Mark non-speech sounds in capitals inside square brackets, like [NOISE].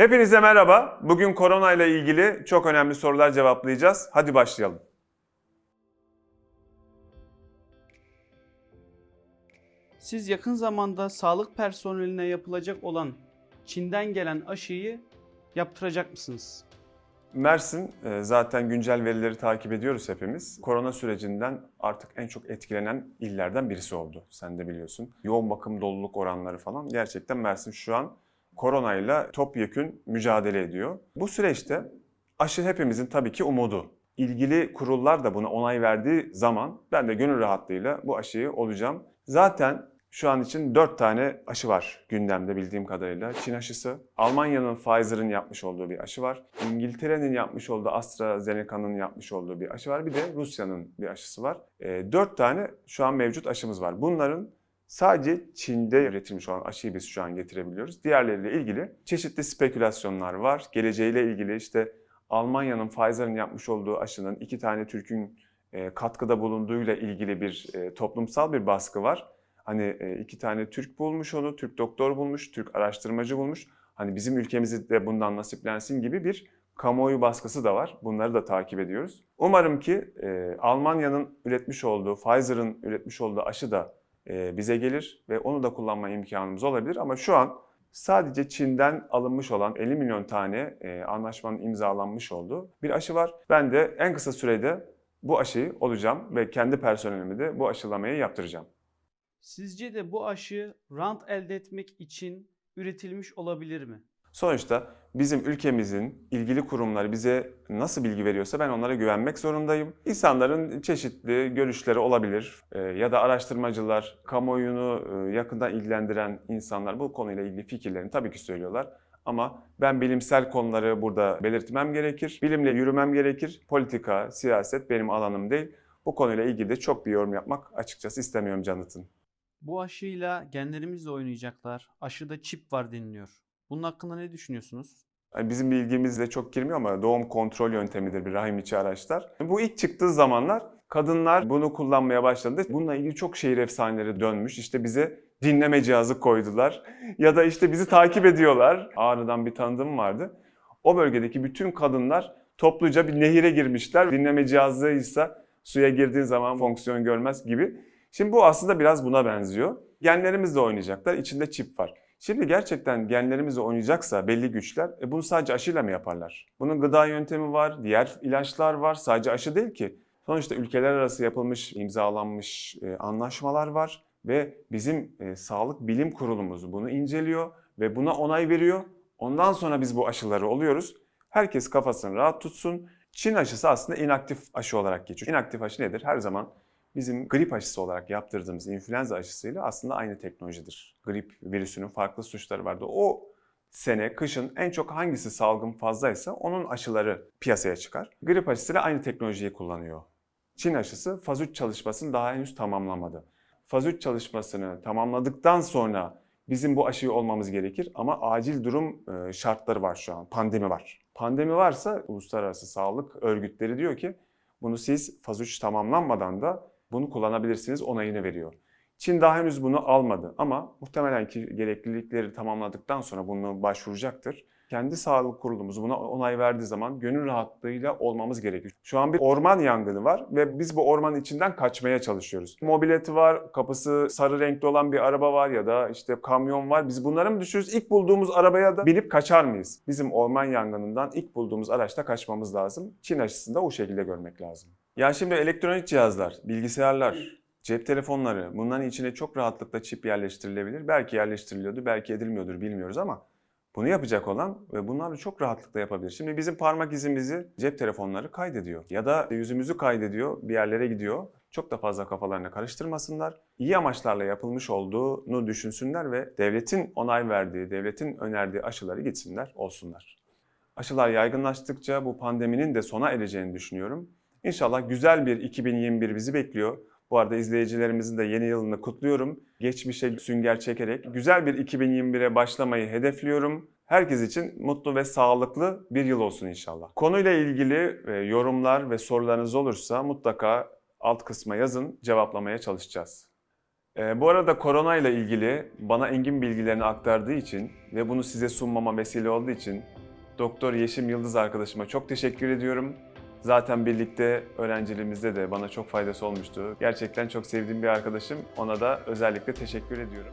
Hepinize merhaba. Bugün korona ile ilgili çok önemli sorular cevaplayacağız. Hadi başlayalım. Siz yakın zamanda sağlık personeline yapılacak olan Çin'den gelen aşıyı yaptıracak mısınız? Mersin e, zaten güncel verileri takip ediyoruz hepimiz. Korona sürecinden artık en çok etkilenen illerden birisi oldu. Sen de biliyorsun. Yoğun bakım doluluk oranları falan gerçekten Mersin şu an koronayla topyekün mücadele ediyor. Bu süreçte aşı hepimizin tabii ki umudu. İlgili kurullar da buna onay verdiği zaman ben de gönül rahatlığıyla bu aşıyı olacağım. Zaten şu an için 4 tane aşı var gündemde bildiğim kadarıyla. Çin aşısı, Almanya'nın Pfizer'ın yapmış olduğu bir aşı var. İngiltere'nin yapmış olduğu AstraZeneca'nın yapmış olduğu bir aşı var. Bir de Rusya'nın bir aşısı var. 4 tane şu an mevcut aşımız var. Bunların Sadece Çin'de üretilmiş olan aşıyı biz şu an getirebiliyoruz. Diğerleriyle ilgili çeşitli spekülasyonlar var. Geleceğiyle ilgili işte Almanya'nın Pfizer'ın yapmış olduğu aşının iki tane Türk'ün e, katkıda bulunduğuyla ilgili bir e, toplumsal bir baskı var. Hani e, iki tane Türk bulmuş onu, Türk doktor bulmuş, Türk araştırmacı bulmuş. Hani bizim ülkemizi de bundan nasiplensin gibi bir kamuoyu baskısı da var. Bunları da takip ediyoruz. Umarım ki Almanya'nın üretmiş olduğu, Pfizer'ın üretmiş olduğu aşı da bize gelir ve onu da kullanma imkanımız olabilir. Ama şu an sadece Çin'den alınmış olan 50 milyon tane anlaşmanın imzalanmış olduğu bir aşı var. Ben de en kısa sürede bu aşıyı olacağım ve kendi personelimi de bu aşılamayı yaptıracağım. Sizce de bu aşı rant elde etmek için üretilmiş olabilir mi? Sonuçta bizim ülkemizin ilgili kurumları bize nasıl bilgi veriyorsa ben onlara güvenmek zorundayım. İnsanların çeşitli görüşleri olabilir e, ya da araştırmacılar, kamuoyunu e, yakından ilgilendiren insanlar bu konuyla ilgili fikirlerini tabii ki söylüyorlar. Ama ben bilimsel konuları burada belirtmem gerekir. Bilimle yürümem gerekir. Politika, siyaset benim alanım değil. Bu konuyla ilgili de çok bir yorum yapmak açıkçası istemiyorum Canıt'ın. Bu aşıyla genlerimizle oynayacaklar. Aşıda çip var deniliyor. Bunun hakkında ne düşünüyorsunuz? Yani bizim bilgimizle çok girmiyor ama doğum kontrol yöntemidir bir rahim içi araçlar. Bu ilk çıktığı zamanlar kadınlar bunu kullanmaya başladı. Bununla ilgili çok şehir efsaneleri dönmüş. İşte bize dinleme cihazı koydular [LAUGHS] ya da işte bizi takip ediyorlar. Ağrı'dan bir tanıdığım vardı. O bölgedeki bütün kadınlar topluca bir nehire girmişler. Dinleme cihazıysa suya girdiğin zaman fonksiyon görmez gibi. Şimdi bu aslında biraz buna benziyor. Genlerimizle oynayacaklar. İçinde çip var. Şimdi gerçekten genlerimizle oynayacaksa belli güçler e bunu sadece aşıyla mı yaparlar? Bunun gıda yöntemi var, diğer ilaçlar var. Sadece aşı değil ki. Sonuçta ülkeler arası yapılmış, imzalanmış e, anlaşmalar var ve bizim e, Sağlık Bilim Kurulumuz bunu inceliyor ve buna onay veriyor. Ondan sonra biz bu aşıları oluyoruz. Herkes kafasını rahat tutsun. Çin aşısı aslında inaktif aşı olarak geçiyor. İnaktif aşı nedir? Her zaman bizim grip aşısı olarak yaptırdığımız influenza aşısıyla aslında aynı teknolojidir. Grip virüsünün farklı suçları vardı. O sene kışın en çok hangisi salgın fazlaysa onun aşıları piyasaya çıkar. Grip aşısıyla aynı teknolojiyi kullanıyor. Çin aşısı faz 3 çalışmasını daha henüz tamamlamadı. Faz 3 çalışmasını tamamladıktan sonra bizim bu aşıyı olmamız gerekir ama acil durum şartları var şu an. Pandemi var. Pandemi varsa uluslararası sağlık örgütleri diyor ki bunu siz faz 3 tamamlanmadan da bunu kullanabilirsiniz onayını veriyor. Çin daha henüz bunu almadı ama muhtemelen ki gereklilikleri tamamladıktan sonra bunu başvuracaktır. Kendi sağlık kurulumuz buna onay verdiği zaman gönül rahatlığıyla olmamız gerekiyor. Şu an bir orman yangını var ve biz bu ormanın içinden kaçmaya çalışıyoruz. Mobileti var, kapısı sarı renkli olan bir araba var ya da işte kamyon var. Biz bunları mı düşürüyoruz? İlk bulduğumuz arabaya da binip kaçar mıyız? Bizim orman yangınından ilk bulduğumuz araçta kaçmamız lazım. Çin aşısını da o şekilde görmek lazım. Ya şimdi elektronik cihazlar, bilgisayarlar, cep telefonları bunların içine çok rahatlıkla çip yerleştirilebilir. Belki yerleştiriliyordu, belki edilmiyordur bilmiyoruz ama bunu yapacak olan ve bunlarla çok rahatlıkla yapabilir. Şimdi bizim parmak izimizi cep telefonları kaydediyor ya da yüzümüzü kaydediyor, bir yerlere gidiyor. Çok da fazla kafalarına karıştırmasınlar. İyi amaçlarla yapılmış olduğunu düşünsünler ve devletin onay verdiği, devletin önerdiği aşıları gitsinler, olsunlar. Aşılar yaygınlaştıkça bu pandeminin de sona ereceğini düşünüyorum. İnşallah güzel bir 2021 bizi bekliyor. Bu arada izleyicilerimizin de yeni yılını kutluyorum. Geçmişe sünger çekerek güzel bir 2021'e başlamayı hedefliyorum. Herkes için mutlu ve sağlıklı bir yıl olsun inşallah. Konuyla ilgili e, yorumlar ve sorularınız olursa mutlaka alt kısma yazın, cevaplamaya çalışacağız. Ee, bu arada korona ile ilgili bana engin bilgilerini aktardığı için ve bunu size sunmama vesile olduğu için Doktor Yeşim Yıldız arkadaşıma çok teşekkür ediyorum. Zaten birlikte öğrenciliğimizde de bana çok faydası olmuştu. Gerçekten çok sevdiğim bir arkadaşım. Ona da özellikle teşekkür ediyorum.